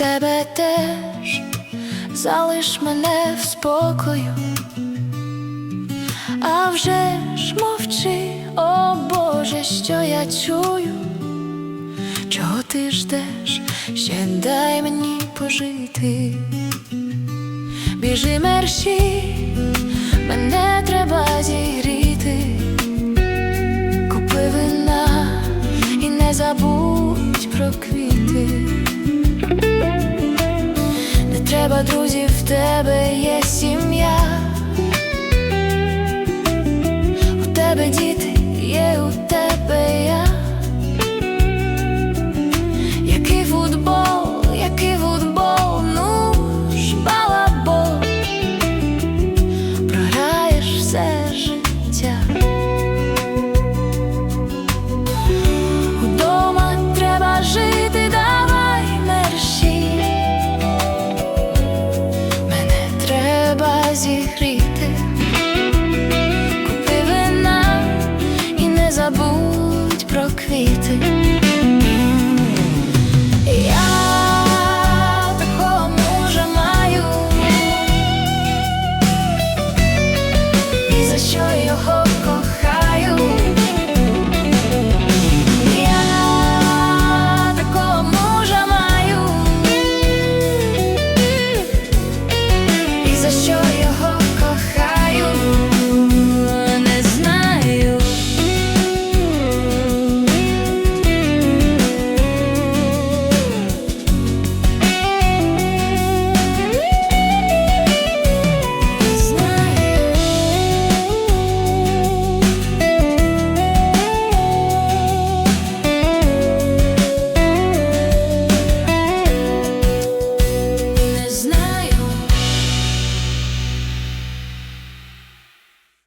тебе теж, залиш мене в спокою, а вже ж мовчи, о Боже, що я чую, чого ти ждеш, ще дай мені пожити. Біжи мерщі, мене треба зігріти, купи вина і не забудь про квіти. Друзів, в тебе є. квіти. Я такого мужа маю, і за що його кохаю, я такого мужа маю, і за що.